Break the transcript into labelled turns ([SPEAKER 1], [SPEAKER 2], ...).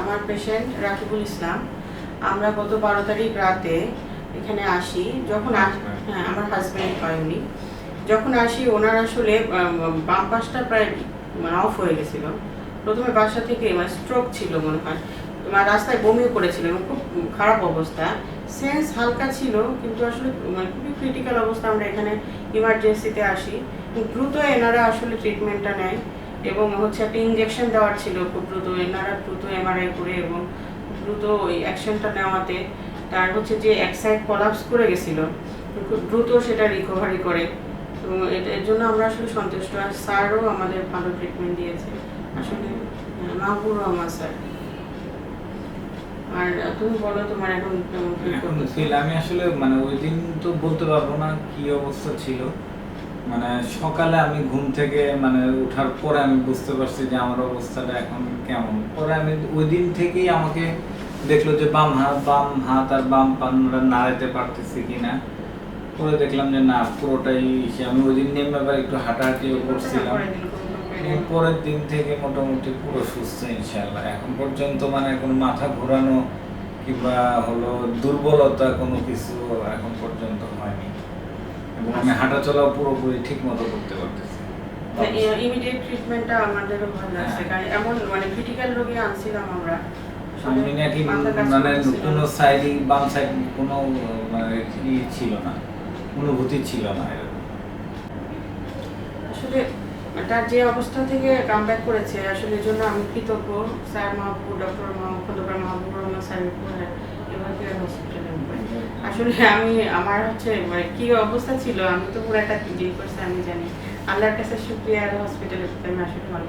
[SPEAKER 1] আমার পেশেন্ট রাকিবুল ইসলাম, আমরা গত বারো তারিখ রাতে এখানে আসি, যখন হ্যাঁ আমার হাজব্যান্ড হয় উনি। যখন আসি, ওনার আসলে বাম পাশটা প্রায় মানে অফ হয়ে গেছিল। প্রথমে বাসা থেকে মানে স্ট্রোক ছিল মনে হয়। মানে রাস্তায় বমিও করেছিল এবং খুব খারাপ অবস্থা। সেন্স হালকা ছিল, কিন্তু আসলে মানে খুবই ক্রিটিক্যাল অবস্থা। আমরা এখানে ইমার্জেন্সিতে আসি। দ্রুত এনারা আসলে ট্রিটমেন্টটা নেয়। এবং হচ্ছে একটা ইঞ্জেকশন দেওয়ার ছিল খুব দ্রুত এনারা দ্রুত এমআরআই করে এবং দ্রুত ওই অ্যাকশনটা নেওয়াতে তার হচ্ছে যে এক সাইড কলাপস করে গেছিল খুব দ্রুত সেটা রিকভারি করে। এবং এটা এর জন্য আমরা আসলে সন্তুষ্ট। আর স্যারও আমাদের ভালো ট্রিটমেন্ট দিয়েছে। আসলে আহ, মাহবুব রহমান স্যার। আর তুমি বলো তোমার এখন কেমন?
[SPEAKER 2] ফিল আমি আসলে মানে ওই দিন তো বলতে পারব না কি অবস্থা ছিল। মানে সকালে আমি ঘুম থেকে মানে ওঠার পরে আমি বুঝতে পারছি যে আমার অবস্থাটা এখন কেমন। পরে আমি ওই দিন থেকেই আমাকে দেখল যে বাম হাত বাম হাত আর বাম পান নাড়াতে পারতেছি কিনা। পরে দেখলাম যে না, পুরোটাই আমি ওই দিন নেমে আবার একটু হাঁটাহাঁটিও করছিলাম।
[SPEAKER 1] পরের দিন
[SPEAKER 2] থেকে মোটামুটি পুরো সুস্থ ইনশাল্লাহ এখন পর্যন্ত মানে কোনো মাথা ঘোরানো কিংবা হলো দুর্বলতা কোনো কিছু এখন পর্যন্ত হয়নি। আমি হাঁটা চলা পুরোপুরি ঠিক মতো করতে পারতেছি
[SPEAKER 1] ইমিডিয়েট ট্রিটমেন্টটা আমাদেরও ভালো লাগছে
[SPEAKER 2] হ্যাঁ।
[SPEAKER 1] কারণ এমন মানে ক্রিটিক্যাল রোগী আনছিলাম আমরা।
[SPEAKER 2] আমি নাকি মানে কোনো সাইডই বাম সাইড কোনো মানে ছিল না অনুভূতি ছিল না
[SPEAKER 1] আসলে তার যে অবস্থা থেকে কামব্যাক করেছে আসলে জন্য আমি কৃতজ্ঞ। স্যার মাহবুব ডক্টর খন্দকার মাহবুব রহমান স্যারের এভাবে আসলে আমি, আমার হচ্ছে মানে কি অবস্থা ছিল, আমি তো পুরো একটা ডিল করছি, আমি জানি। আল্লাহর কাছে শুক্রিয়া হসপিটালে আমি আসলে ভালো